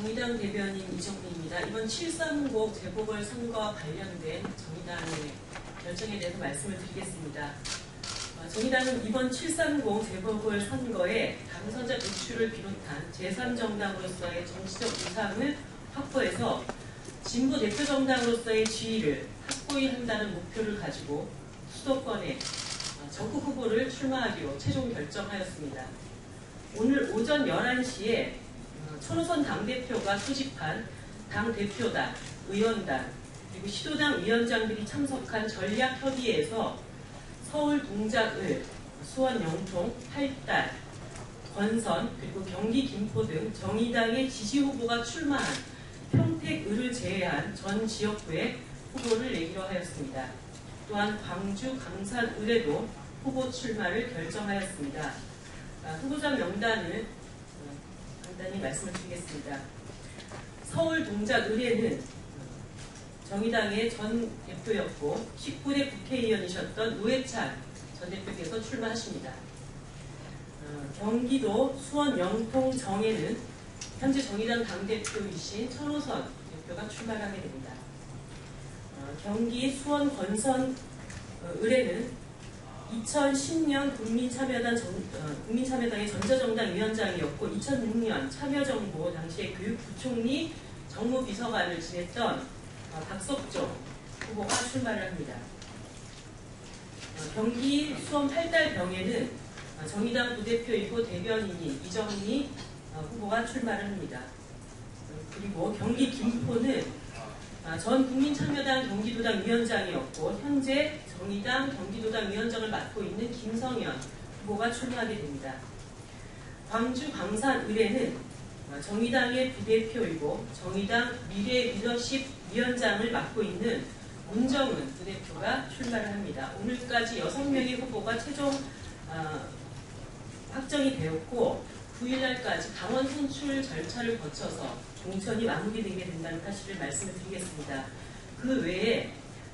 정의당 대변인 이정민입니다. 이번 730 재보궐선거와 관련된 정의당의 결정에 대해서 말씀을 드리겠습니다. 어, 정의당은 이번 730 재보궐선거에 당선자 배출을 비롯한 제3정당으로서의 정치적 우상을 확보해서 진보 대표 정당으로서의 지위를 확고히 한다는 목표를 가지고 수도권에 어, 전국 후보를 출마하기로 최종 결정하였습니다. 오늘 오전 11시에 초노선 당대표가 소집한 당대표단, 의원단, 그리고 시도당 위원장들이 참석한 전략협의회에서 서울 동작을, 수원 영통, 팔달, 권선, 그리고 경기 김포 등 정의당의 지지 후보가 출마한 평택을을 제외한 전 지역구에 후보를 내기로 하였습니다. 또한 광주 강산을에도 후보 출마를 결정하였습니다. 아, 후보자 명단을 어, 간단히 말씀을 드리겠습니다. 서울 동작 의뢰는 정의당의 전 대표였고 19대 국회의원이셨던 우해찬 전 대표께서 출마하십니다. 어, 경기도 수원 영통 정에는 현재 정의당 당대표이신 천호선 대표가 출마를 하게 됩니다. 어, 경기 수원 권선 어, 의뢰는 2010년 국민참여당 전, 어, 국민참여당의 전자정당 위원장이었고 2006년 참여정보 당시에 교육부총리 정무비서관을 지냈던 어, 박석종 후보가 출마를 합니다. 어, 경기 수원 팔달병에는 어, 정의당 부대표이고 대변인인 이정미 어, 후보가 출마를 합니다. 어, 그리고 경기 김포는 아, 전 국민참여당 경기도당 위원장이었고 현재 정의당 경기도당 위원장을 맡고 있는 김성현 후보가 출마하게 됩니다. 광주 광산 의뢰는 아, 정의당의 부대표이고 정의당 미래 리더십 위원장을 맡고 있는 문정은 부대표가 출마를 합니다. 오늘까지 6명의 후보가 최종 아, 확정이 되었고 9일날까지 당원 선출 절차를 거쳐서 공천이 마무리되게 된다는 사실을 말씀을 드리겠습니다. 그 외에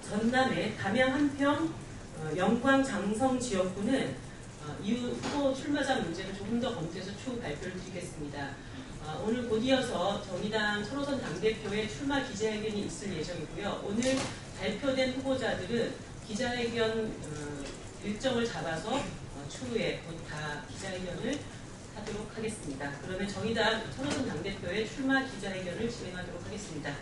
전남의 담양 한평 어, 영광 장성 지역구는 어, 이후 후보 출마자 문제를 조금 더 검토해서 추후 발표를 드리겠습니다. 어, 오늘 곧 이어서 정의당 천호선 당대표의 출마 기자회견이 있을 예정이고요. 오늘 발표된 후보자들은 기자회견 일정을 잡아서 추후에 곧 다 기자회견을 하도록 하겠습니다. 그러면 정의당 천호선 당대표의 출마 기자회견을 진행하도록 하겠습니다.